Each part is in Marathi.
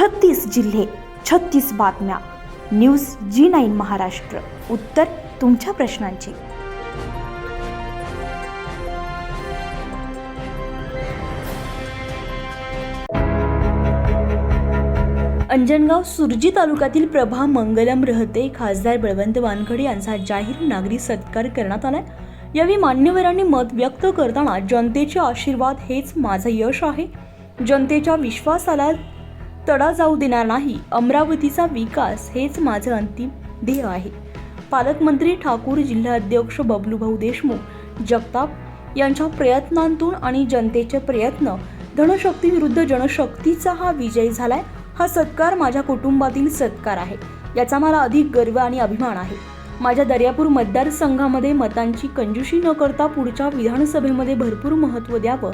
छत्तीस जिल्हे छत्तीस बातम्या. News G nine Maharashtra. उत्तर तुमच्या प्रश्नांची. अंजनगाव सुरजी तालुक्यातील प्रभा मंगलम रहते खासदार बळवंत वानखडे यांचा जाहीर नागरी सत्कार करण्यात आलाय. यावेळी मान्यवरांनी मत व्यक्त करताना जनतेचे आशीर्वाद हेच माझं यश आहे. जनतेच्या विश्वासाला तडा जाऊ देणार नाही. अमरावतीचा विकास हेच माझं अंतिम ध्येय आहे. पालकमंत्री ठाकूर जिल्हाध्यक्ष बबलूभाऊ देशमुख जगताप यांच्या प्रयत्नांतून आणि जनतेचे प्रयत्न धनशक्ती विरुद्ध जनशक्तीचा हा विजय झालाय हा सत्कार माझ्या कुटुंबातील सत्कार आहे. याचा मला अधिक गर्व आणि अभिमान आहे. माझ्या दर्यापूर मतदारसंघामध्ये मतांची कंजूशी न करता पुढच्या विधानसभेमध्ये भरपूर महत्त्व द्यावं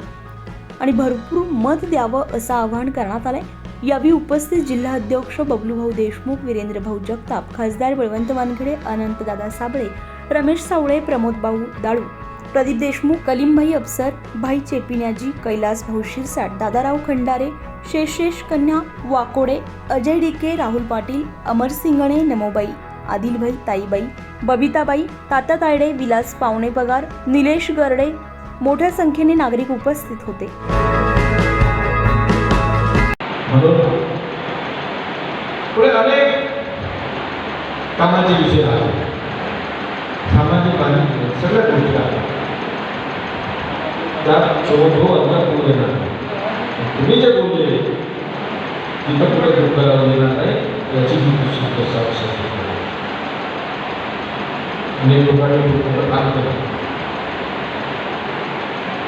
आणि भरपूर मत द्यावं असं आवाहन करण्यात आलं आहे यावेळी उपस्थित जिल्हाध्यक्ष बबलूभाऊ देशमुख वीरेंद्रभाऊ जगताप खासदार बळवंत वानखेडे अनंतदादा साबळे रमेश सावळे प्रमोदभाऊ दाळू प्रदीप देशमुख कलीमभाई अफसर भाई चेपिन्याजी कैलास भाऊ शिरसाट दादाराव खंडारे शेषेश कन्या वाकोडे अजय डिके राहुल पाटील अमर सिंगणे नमोबाई आदिलभाई ताईबाई बबिताबाई ताता तायडे विलास पावणे पगार निलेश गर्डे मोठ्या संख्येने नागरिक उपस्थित होते. म्हणून पुढे अनेक कामाचे विषय आले सामाजिक बांधणी सगळ्या गोष्टी आल्या त्यात शोभो अन्न होऊ देणार तुम्ही जे बोलले तिथं पुढे दुःख करावं देणार नाही. याची मी दुसरी साक्षात अनेक लोकांनी तुमचं काम केलं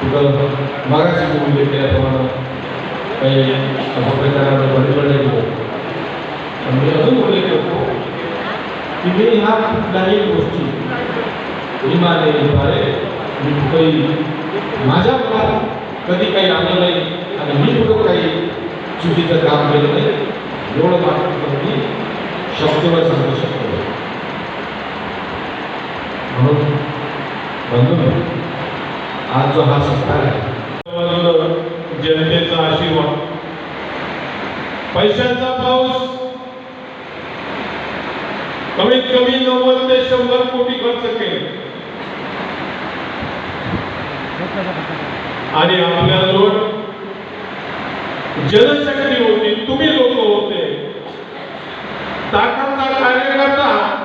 तुझं मागाशी बोलले त्याप्रमाणे काही अपप्रचाराला बंद पडले मी अजून उल्लेख करतो की मी ह्या कुठल्याही गोष्टी. विमाने द्वारे मी कुठेही माझ्या मनात कधी काही आलं नाही आणि मी कुठं काही चुकीचं काम केलं नाही एवढं मात्र मी शब्दवर सांगू शकतो. म्हणून बंधू आज जो हा सत्कार आहे जनतेचा आशीर्वाद. पैशांचा पाऊस. कमीत कमी नव्वद ते शंभर कोटी खर्च केले. आणि आपल्याजवळ जनशक्ती होती. तुम्ही लोक होते. ताकदचा कार्यकर्ता.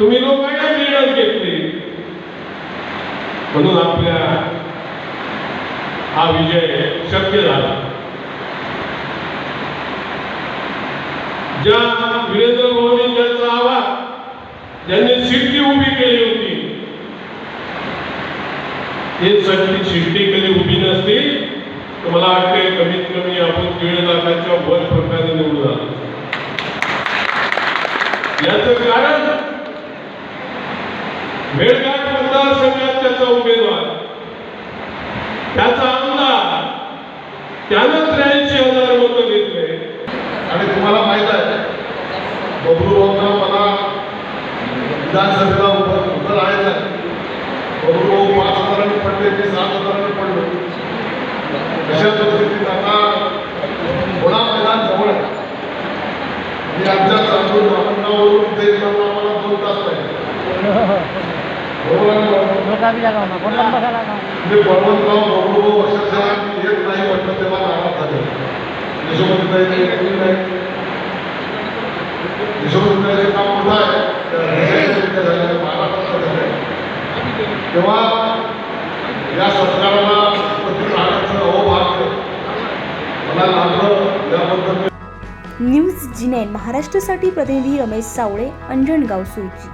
तुम्ही लोकांना निर्णय घेतले. म्हणून आपल्या हा विजय शक्य झाला. ज्या वीरेंद्र मोदी यांचा आवाज ज्यांनी शिट्टी उभी केली होती हे सगळी शिट्टी कधी उभी नसती तर मला वाटते कमीत कमी आपण दीड लाखाच्या वर प्रकारे निवडून आलो. याच कारण मेळघाट मतदारसंघात त्याचा उमेदवार त्याचा आमदार त्यानं त्र्याऐंशी हजार मतं घेतले आणि तुम्हाला माहीत आहे बबलूभाऊंना मला विधानसभेला उभं उभं राहायचं आहे. बबलूभाऊ पाच हजारांनी पडले ते सात हजारांनी पडले. अशा परिस्थितीत आता थोडा मैदान जवळ आहे. मी आमच्या चांदूर इथे येताना आम्हाला दोन तास लगा म्हणजे बळवंतराव बबलूभाऊ अक्षरशः येत नाही म्हटलं तेव्हा नाराज झाले. यशोमतीताई नाही कोणी नाही यशोमतीताईचे काम मोठं आहे त्या झालेलं महाराष्ट्राचं झालं तेव्हा या सरकारला मला याबद्दल न्यूज जिनेन महाराष्ट्रासाठी प्रतिनिधी रमेश सावळे अंजणगाव सुरजी.